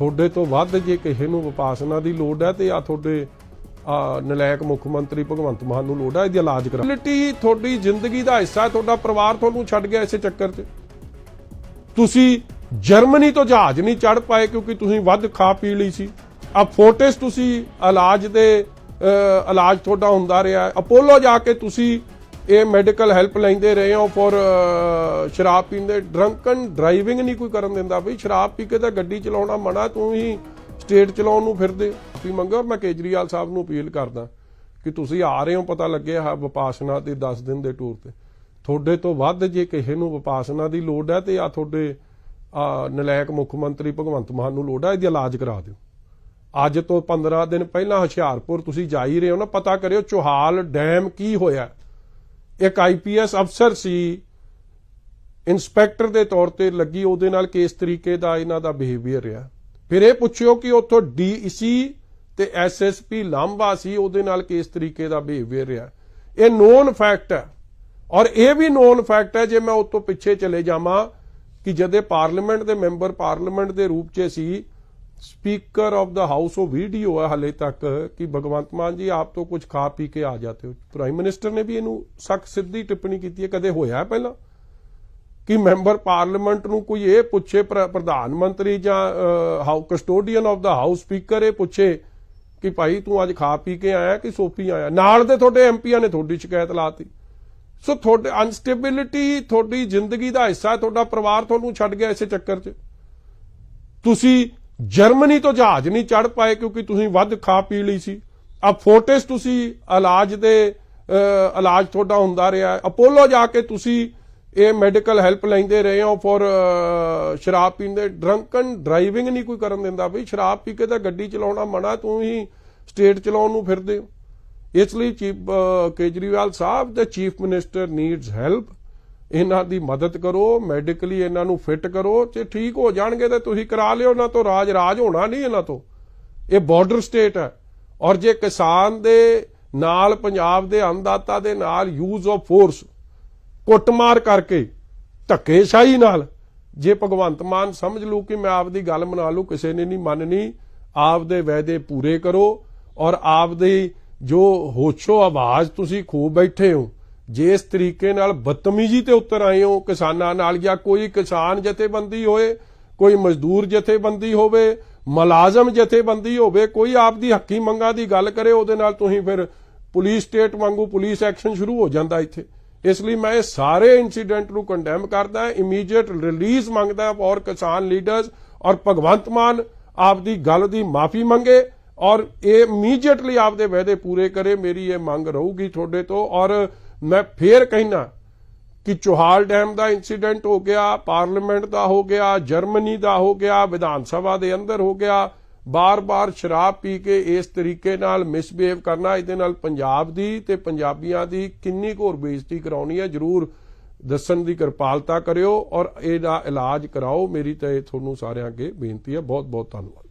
ਤੁਹਾਡੇ ਤੋਂ ਵੱਧ ਜੇ ਕਿਸੇ ਨੂੰ ਵਿਪਾਸਨਾ ਦੀ ਲੋੜ ਹੈ ਤੇ ਆ ਤੁਹਾਡੇ ਨਲਾਇਕ ਮੁੱਖ ਮੰਤਰੀ ਭਗਵੰਤ ਮਾਨ ਨੂੰ ਲੋੜ ਹੈ ਇਹਦੀ ਇਲਾਜ ਕਰਾ। ਲਿਟੀ ਤੁਹਾਡੀ ਜ਼ਿੰਦਗੀ ਦਾ ਹਿੱਸਾ ਹੈ ਤੁਹਾਡਾ ਪਰਿਵਾਰ ਤੁਹਾਨੂੰ ਛੱਡ ਗਿਆ ਇਸੇ ਚੱਕਰ 'ਚ। ਤੁਸੀਂ ਜਰਮਨੀ ਤੋਂ ਜਹਾਜ਼ ਨਹੀਂ ਚੜ ਪਾਏ ਕਿਉਂਕਿ ਤੁਸੀਂ ਵੱਧ ਖਾ ਪੀ ਲਈ ਸੀ। ਆ ਫੋਰਟਿਸ ਤੁਸੀਂ ਇਲਾਜ ਦੇ ਅ, ਇਲਾਜ ਤੁਹਾਡਾ ਹੁੰਦਾ ਰਿਹਾ। ਅਪੋਲੋ ਜਾ ਕੇ ਤੁਸੀਂ ਇਹ ਮੈਡੀਕਲ ਹੈਲਪ ਲੈਂਦੇ ਰਹੇ ਹੋ ਫੋਰ ਸ਼ਰਾਬ ਪੀਂਦੇ ਡਰੰਕਨ ਡਰਾਈਵਿੰਗ ਨਹੀਂ ਕੋਈ ਕਰਨ ਦਿੰਦਾ ਬਈ, ਸ਼ਰਾਬ ਪੀ ਕੇ ਤਾਂ ਗੱਡੀ ਚਲਾਉਣਾ ਮਨਾ, ਤੂੰ ਹੀ ਸਟੇਟ ਚਲਾਉਣ ਨੂੰ ਫਿਰਦੇ। ਤੁਸੀਂ ਮੰਗੋ ਮੈਂ ਕੇਜਰੀਵਾਲ ਸਾਹਿਬ ਨੂੰ ਅਪੀਲ ਕਰਦਾ ਕਿ ਤੁਸੀਂ ਆ ਰਹੇ ਹੋ, ਪਤਾ ਲੱਗਿਆ ਹੈ ਵਿਪਾਸਨਾ ਦੇ 10 ਦਿਨ ਦੇ ਟੂਰ ਤੇ। ਤੁਹਾਡੇ ਤੋਂ ਵੱਧ ਜੇ ਕਿਸੇ ਨੂੰ ਵਿਪਾਸਨਾ ਦੀ ਲੋੜ ਹੈ ਤੇ ਆ ਤੁਹਾਡੇ, ਆ ਨਲਾਇਕ ਮੁੱਖ ਮੰਤਰੀ ਭਗਵੰਤ ਮਾਨ ਨੂੰ ਲੋੜ ਹੈ, ਇਹਦੀ ਇਲਾਜ ਕਰਾ ਦਿਓ। ਅੱਜ ਤੋਂ 15 ਦਿਨ ਪਹਿਲਾਂ ਹੁਸ਼ਿਆਰਪੁਰ ਤੁਸੀਂ ਜਾ ਹੀ ਰਹੇ ਹੋ ਨਾ, ਪਤਾ ਕਰਿਓ ਚੋਹਾਲ ਡੈਮ ਕੀ ਹੋਇਆ। ਇੱਕ ਆਈਪੀਐਸ ਅਫਸਰ ਸੀ ਇਨਸਪੈਕਟਰ ਦੇ ਤੌਰ ਤੇ ਲੱਗੀ, ਉਹਦੇ ਨਾਲ ਕਿਸ ਤਰੀਕੇ ਦਾ ਇਹਨਾਂ ਦਾ ਬਿਹੇਵੀਅਰ ਰਿਹਾ। ਫਿਰ ਇਹ ਪੁੱਛਿਓ ਕਿ ਉੱਥੋਂ ਡੀਸੀ ਤੇ ਐਸਐਸਪੀ ਲਾਂਬਾ ਸੀ, ਉਹਦੇ ਨਾਲ ਕਿਸ ਤਰੀਕੇ ਦਾ ਬਿਹੇਵੀਅਰ ਰਿਹਾ। ਇਹ ਨੋਨ ਫੈਕਟ ਹੈ। ਔਰ ਇਹ ਵੀ ਨੋਨ ਫੈਕਟ ਹੈ, ਜੇ ਮੈਂ ਉਸ ਤੋਂ ਪਿੱਛੇ ਚਲੇ ਜਾਵਾਂ ਕਿ ਜਦੇ ਪਾਰਲੀਮੈਂਟ ਦੇ ਮੈਂਬਰ ਪਾਰਲੀਮੈਂਟ ਦੇ ਰੂਪ 'ਚ ਸੀ ਸਪੀਕਰ ਆਫ ਦਾ ਹਾਊਸ ਉਹ ਵੀਡੀਓ ਹੈ ਹਲੇ ਤੱਕ ਕਿ ਭਗਵੰਤ ਮਾਨ ਜੀ ਆਪ ਤੋਂ ਕੁਝ ਖਾ ਪੀ ਕੇ ਆ ਜਾਤੇ ਹੋ। ਪ੍ਰਾਈਮ ਮਿਨਿਸਟਰ ਨੇ ਵੀ ਇਹਨੂੰ ਸਖਤ ਸਿੱਧੀ ਟਿੱਪਣੀ ਕੀਤੀ ਹੈ। ਕਦੇ ਹੋਇਆ ਪਹਿਲਾਂ? ਕਿ ਮੈਂਬਰ ਪਾਰਲੀਮੈਂਟ ਨੂੰ ਕੋਈ ਇਹ ਪੁੱਛੇ, ਪ੍ਰ- ਪ੍ਰਧਾਨ ਮੰਤਰੀ ਜਾਂ how, custodian of the house speaker ਇਹ ਪੁੱਛੇ ਕਿ ਭਾਈ ਤੂੰ ਅੱਜ ਖਾ ਪੀ ਕੇ ਆਇਆ ਕਿ ਸੋਪੀ ਆਇਆ? ਨਾਲ ਦੇ ਤੁਹਾਡੇ ਐਮਪੀਆਂ ਨੇ ਤੁਹਾਡੀ ਸ਼ਿਕਾਇਤ ਲਾਤੀ। ਸੋ ਤੁਹਾਡੇ ਅਨਸਟੇਬਿਲਿਟੀ, ਤੁਹਾਡੀ ਜ਼ਿੰਦਗੀ ਦਾ ਹਿੱਸਾ ਹੈ, ਤੁਹਾਡਾ ਪਰਿਵਾਰ ਤੁਹਾਨੂੰ ਛੱਡ ਗਿਆ ਇਸੇ ਚੱਕਰ 'ਚ। ਤੁਸੀਂ ਜਰਮਨੀ ਤੋਂ ਜਹਾਜ਼ ਨਹੀਂ ਚੜ ਪਾਏ ਕਿਉਂਕਿ ਤੁਸੀਂ ਵੱਧ ਖਾ ਪੀ ਲਈ ਸੀ। ਆ ਫੋਰਟਿਸ ਤੁਸੀਂ ਇਲਾਜ ਦੇ ਇਲਾਜ ਤੁਹਾਡਾ ਹੁੰਦਾ ਰਿਹਾ ਅਪੋਲੋ ਜਾ ਕੇ ਤੁਸੀਂ ਇਹ ਮੈਡੀਕਲ ਹੈਲਪ ਲੈਂਦੇ ਰਹੇ ਹੋ ਫॉर ਸ਼ਰਾਬ ਪੀਂਦੇ ਡਰੰਕਨ ਡਰਾਈਵਿੰਗ ਨਹੀਂ ਕੋਈ ਕਰਨ ਦਿੰਦਾ ਬਈ। ਸ਼ਰਾਬ ਪੀ ਕੇ ਤਾਂ ਗੱਡੀ ਚਲਾਉਣਾ ਮਨਾ, ਤੂੰ ਹੀ ਸਟੇਟ ਚਲਾਉਣ ਨੂੰ ਫਿਰਦੇ ਹੋ। ਇਸ ਲਈ chief Kejriwal Sahib the chief minister needs help ਇਹਨਾਂ ਦੀ ਮਦਦ ਕਰੋ ਮੈਡੀਕਲੀ ਇਹਨਾਂ ਨੂੰ ਫਿੱਟ ਕਰੋ ਤੇ ਠੀਕ ਹੋ ਜਾਣਗੇ ਤੇ ਤੁਸੀਂ ਕਰਾ ਲਿਓ ਨਾ ਤੋਂ ਰਾਜ ਰਾਜ ਹੋਣਾ ਨਹੀਂ ਇਹਨਾਂ ਤੋਂ। ਇਹ ਬਾਰਡਰ ਸਟੇਟ ਹੈ। ਔਰ ਜੇ ਕਿਸਾਨ ਦੇ ਨਾਲ, ਪੰਜਾਬ ਦੇ ਅੰਨਦਾਤਾ ਦੇ ਨਾਲ ਯੂਜ਼ ਆਫ ਫੋਰਸ ਕੁੱਟਮਾਰ ਕਰਕੇ, ਧੱਕੇਸ਼ਾਹੀ ਨਾਲ, ਜੇ ਭਗਵੰਤ ਮਾਨ ਸਮਝ ਲੂ ਕਿ ਮੈਂ ਆਪਦੀ ਗੱਲ ਮਨਾ ਲੂ ਕਿਸੇ ਨੇ ਨਹੀਂ ਮੰਨਣੀ, ਆਪਦੇ ਵਾਅਦੇ ਪੂਰੇ ਕਰੋ, ਔਰ ਆਪਦੀ ਜੋ ਹੋਛੋ ਆਵਾਜ਼ ਤੁਸੀਂ ਖੋ ਬੈਠੇ ਹੋ ਜਿਸ ਤਰੀਕੇ ਨਾਲ ਬਦਤਮੀਜ਼ੀ ਤੇ ਉੱਤਰ ਆਏ ਹੋ, ਕਿਸਾਨਾਂ ਨਾਲ ਜਾਂ ਕੋਈ ਕਿਸਾਨ ਜਥੇਬੰਦੀ ਹੋਏ, ਕੋਈ ਮਜ਼ਦੂਰ ਜਥੇਬੰਦੀ ਹੋਵੇ, ਮੁਲਾਜ਼ਮ ਜਥੇਬੰਦੀ ਹੋਵੇ, ਕੋਈ ਆਪਦੀ ਹੱਕੀ ਮੰਗਾਂ ਦੀ ਗੱਲ ਕਰੇ, ਉਹਦੇ ਨਾਲ ਤੁਸੀਂ ਫਿਰ ਪੁਲਿਸ ਸਟੇਟ ਵਾਂਗੂ ਪੁਲਿਸ ਐਕਸ਼ਨ ਸ਼ੁਰੂ ਹੋ ਜਾਂਦਾ ਇੱਥੇ। ਇਸ ਲਈ ਮੈਂ ਇਹ ਸਾਰੇ ਇਨਸੀਡੈਂਟ ਨੂੰ ਕੰਡੈਮ ਕਰਦਾ ਹਾਂ ਇਮੀਡੀਏਟ ਰਿਲੀਜ਼ ਮੰਗਦਾ, ਔਰ ਕਿਸਾਨ ਲੀਡਰਸ ਔਰ ਭਗਵੰਤ ਮਾਨ ਆਪਦੀ ਗੱਲ ਦੀ ਮਾਫੀ ਮੰਗੇ, ਔਰ ਇਹ ਇਮੀਡੀਏਟਲੀ ਆਪਦੇ ਵਾਅਦੇ ਪੂਰੇ ਕਰੇ, ਮੇਰੀ ਇਹ ਮੰਗ ਰਹੂਗੀ ਤੁਹਾਡੇ ਤੋਂ, ਔਰ ਮੈਂ ਫੇਰ ਕਹਿਣਾ ਕਿ ਚੋਹਾਲ ਡੈਮ ਦਾ ਇਨਸੀਡੈਂਟ ਹੋ ਗਿਆ, ਪਾਰਲੀਮੈਂਟ ਦਾ ਹੋ ਗਿਆ, ਜਰਮਨੀ ਦਾ ਹੋ ਗਿਆ, ਵਿਧਾਨ ਸਭਾ ਦੇ ਅੰਦਰ ਹੋ ਗਿਆ, ਬਾਰ-ਬਾਰ ਸ਼ਰਾਬ ਪੀ ਕੇ ਇਸ ਤਰੀਕੇ ਨਾਲ ਮਿਸਬੀਹੇਵ ਕਰਨਾ, ਇਹਦੇ ਨਾਲ ਪੰਜਾਬ ਦੀ ਤੇ ਪੰਜਾਬੀਆਂ ਦੀ ਕਿੰਨੀ ਘੋਰ ਬੇਇੱਜ਼ਤੀ ਕਰਾਉਣੀ ਹੈ, ਜਰੂਰ ਦੱਸਣ ਦੀ ਕਿਰਪਾਲਤਾ ਕਰਿਓ ਔਰ ਇਹਦਾ ਇਲਾਜ ਕਰਾਓ। ਮੇਰੀ ਤਾਂ ਇਹ ਤੁਹਾਨੂੰ ਸਾਰਿਆਂ ਅੱਗੇ ਬੇਨਤੀ ਹੈ ਬਹੁਤ ਬਹੁਤ ਧੰਨਵਾਦ।